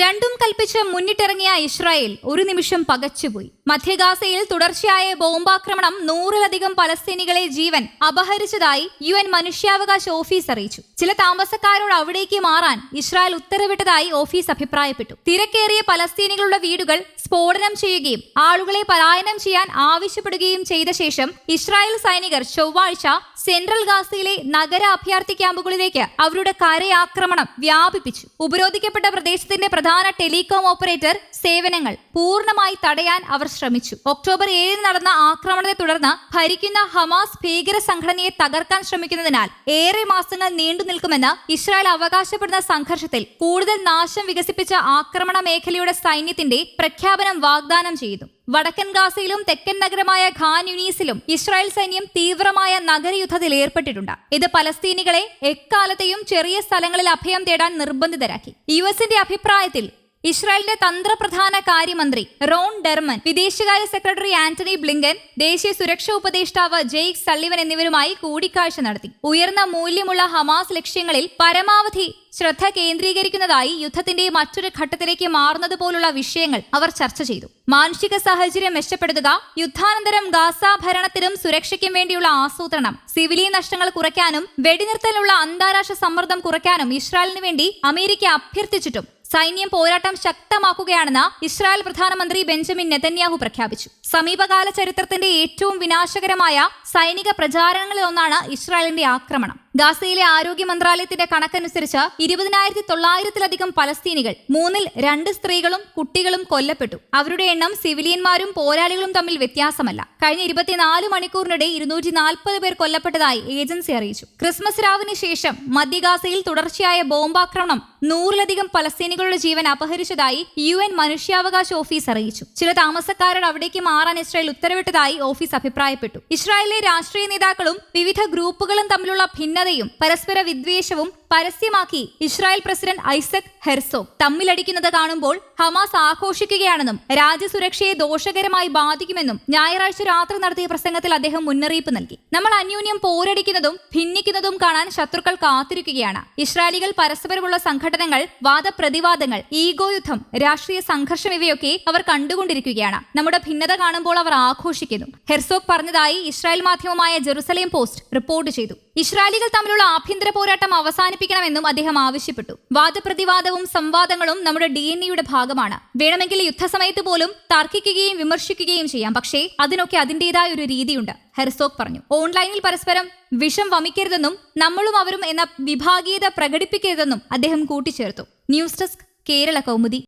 രണ്ടും കൽപ്പിച്ച് മുന്നിട്ടിറങ്ങിയ ഇസ്രായേൽ ഒരു നിമിഷം പകച്ചുപോയി. മധ്യഗാസയിൽ തുടർച്ചയായ ബോംബാക്രമണം നൂറിലധികം പലസ്തീനികളെ ജീവൻ അപഹരിച്ചതായി യു എൻ മനുഷ്യാവകാശ ഓഫീസ് അറിയിച്ചു. ചില താമസക്കാരോട് അവിടേക്ക് മാറാൻ ഇസ്രായേൽ ഉത്തരവിട്ടതായി ഓഫീസ് അഭിപ്രായപ്പെട്ടു. തിരക്കേറിയ പലസ്തീനികളുടെ വീടുകൾ സ്ഫോടനം ചെയ്യുകയും ആളുകളെ പലായനം ചെയ്യാൻ ആവശ്യപ്പെടുകയും ചെയ്ത ശേഷം ഇസ്രായേൽ സൈനികർ ചൊവ്വാഴ്ച സെൻട്രൽ ഗാസയിലെ നഗര അഭയാർത്ഥി ക്യാമ്പുകളിലേക്ക് അവരുടെ കരയാക്രമണം വ്യാപിപ്പിച്ചു. ഉപരോധിക്കപ്പെട്ട പ്രദേശത്തിന്റെ പ്രധാന ടെലികോം ഓപ്പറേറ്റർ സേവനങ്ങൾ പൂർണമായി തടയാൻ അവർ ശ്രമിച്ചു. ഒക്ടോബർ ഏഴിന് നടന്ന ആക്രമണത്തെ തുടർന്ന് ഭരിക്കുന്ന ഹമാസ് ഭീകര സംഘടനയെ തകർക്കാൻ ശ്രമിക്കുന്നതിനാൽ ഏറെ മാസങ്ങൾ നീണ്ടു നിൽക്കുമെന്ന് ഇസ്രായേൽ അവകാശപ്പെടുന്ന സംഘർഷത്തിൽ കൂടുതൽ നാശം വികസിപ്പിച്ച ആക്രമണ മേഖലയുടെ സൈന്യത്തിന്റെ പ്രഖ്യാപനം വാഗ്ദാനം ചെയ്തു. വടക്കൻ ഗാസയിലും തെക്കൻ നഗരമായ ഖാൻ യുനീസിലും ഇസ്രായേൽ സൈന്യം തീവ്രമായ നഗരയുദ്ധത്തിൽ ഏർപ്പെട്ടിട്ടുണ്ട്. ഇത് പലസ്തീനികളെ എക്കാലത്തെയും ചെറിയ സ്ഥലങ്ങളിൽ അഭയം തേടാൻ നിർബന്ധിതരാക്കി. യു എസിന്റെ അഭിപ്രായത്തിൽ ഇസ്രായേലിന്റെ തന്ത്രപ്രധാന കാര്യമന്ത്രി റോൺ ഡെർമൻ വിദേശകാര്യ സെക്രട്ടറി ആന്റണി ബ്ലിങ്കൻ ദേശീയ സുരക്ഷാ ഉപദേഷ്ടാവ് ജെയ്ക് സള്ളിവൻ എന്നിവരുമായി കൂടിക്കാഴ്ച നടത്തി. ഉയർന്ന മൂല്യമുള്ള ഹമാസ് ലക്ഷ്യങ്ങളിൽ പരമാവധി ശ്രദ്ധ കേന്ദ്രീകരിക്കുന്നതായി യുദ്ധത്തിന്റെ മറ്റൊരു ഘട്ടത്തിലേക്ക് മാറുന്നത് പോലുള്ള വിഷയങ്ങൾ അവർ ചർച്ച ചെയ്തു. മാനുഷിക സാഹചര്യം മെച്ചപ്പെടുത്തുക യുദ്ധാനന്തരം ഗാസ ഭരണത്തിനും സുരക്ഷയ്ക്കും വേണ്ടിയുള്ള ആസൂത്രണം സിവിലിയൻ നഷ്ടങ്ങൾ കുറയ്ക്കാനും വെടിനിർത്തലുള്ള അന്താരാഷ്ട്ര സമ്മർദ്ദം കുറയ്ക്കാനും ഇസ്രായേലിന് വേണ്ടി അമേരിക്ക അഭ്യർത്ഥിച്ചിട്ടും സൈന്യം പോരാട്ടം ശക്തമാക്കുകയാണെന്ന് ഇസ്രായേൽ പ്രധാനമന്ത്രി ബെഞ്ചമിൻ നെതന്യാഹു പ്രഖ്യാപിച്ചു. സമീപകാല ചരിത്രത്തിന്റെ ഏറ്റവും വിനാശകരമായ സൈനിക പ്രചാരണങ്ങളിലൊന്നാണ് ഇസ്രായേലിന്റെ ആക്രമണം. ഗാസയിലെ ആരോഗ്യ മന്ത്രാലയത്തിന്റെ കണക്കനുസരിച്ച് ഇരുപതിനായിരത്തി തൊള്ളായിരത്തിലധികം പലസ്തീനികൾ മൂന്നിൽ രണ്ട് സ്ത്രീകളും കുട്ടികളും കൊല്ലപ്പെട്ടു. അവരുടെ എണ്ണം സിവിലിയന്മാരും പോരാളികളും തമ്മിൽ വ്യത്യാസമല്ല. കഴിഞ്ഞ ഇരുപത്തിനാല് മണിക്കൂറിനിടെ ഇരുന്നൂറ്റി നാൽപ്പത് പേർ കൊല്ലപ്പെട്ടതായി ഏജൻസി അറിയിച്ചു. ക്രിസ്മസ് രാവിന് ശേഷം മധ്യ ഗാസയിൽ തുടർച്ചയായ ബോംബാക്രമണം നൂറിലധികം പലസ്തീനികളുടെ ജീവൻ അപഹരിച്ചതായി യു എൻ മനുഷ്യാവകാശ ഓഫീസ് അറിയിച്ചു. ചില താമസക്കാരോട് അവിടേക്ക് മാറാൻ ഇസ്രായേൽ ഉത്തരവിട്ടതായി ഓഫീസ് അഭിപ്രായപ്പെട്ടു. ഇസ്രായേലിലെ രാഷ്ട്രീയ നേതാക്കളും വിവിധ ഗ്രൂപ്പുകളും തമ്മിലുള്ള ഭിന്നതയും പരസ്പര വിദ്വേഷവും പരസ്യമാക്കി ഇസ്രായേൽ പ്രസിഡന്റ് ഐസക് ഹെർസോ തമ്മിലടിക്കുന്നത് കാണുമ്പോൾ ഹമാസ് ആഘോഷിക്കുകയാണെന്നും രാജ്യസുരക്ഷയെ ദോഷകരമായി ബാധിക്കുമെന്നും ഞായറാഴ്ച രാത്രി നടത്തിയ പ്രസംഗത്തിൽ അദ്ദേഹം മുന്നറിയിപ്പ് നൽകി. നമ്മൾ അന്യോന്യം പോരടിക്കുന്നതും ഭിന്നിക്കുന്നതും കാണാൻ ശത്രുക്കൾ കാത്തിരിക്കുകയാണ്. ഇസ്രായേലികൾ പരസ്പരമുള്ള സംഘടനകൾ വാദപ്രതിവാദങ്ങൾ ഈഗോ യുദ്ധം രാഷ്ട്രീയ സംഘർഷം ഇവയൊക്കെ അവർ കണ്ടുകൊണ്ടിരിക്കുകയാണ്. നമ്മുടെ ഭിന്നത കാണുമ്പോൾ അവർ ആഘോഷിക്കുന്നു. ഹെർസോഗ് പറഞ്ഞതായി ഇസ്രായേൽ മാധ്യമമായ ജെറുസലേം പോസ്റ്റ് റിപ്പോർട്ട് ചെയ്തു. ഇസ്രായേലികൾ തമ്മിലുള്ള ആഭ്യന്തര പോരാട്ടം അവസാനിപ്പിക്കണമെന്നും അദ്ദേഹം ആവശ്യപ്പെട്ടു. വാദപ്രതിവാദവും സംവാദങ്ങളും നമ്മുടെ ഡി എൻ എയുടെ ഭാഗമാണ്. വേണമെങ്കിൽ യുദ്ധസമയത്ത് പോലും തർക്കിക്കുകയും വിമർശിക്കുകയും ചെയ്യാം. പക്ഷേ അതിനൊക്കെ അതിന്റേതായ ഒരു രീതിയുണ്ട് ഹെർസോഗ് പറഞ്ഞു. ഓൺലൈനിൽ പരസ്പരം വിഷം വമിക്കരുതെന്നും നമ്മളും അവരും എന്ന വിഭാഗീയത പ്രകടിപ്പിക്കരുതെന്നും അദ്ദേഹം കൂട്ടിച്ചേർത്തു. News desk Kerala Kaumudi.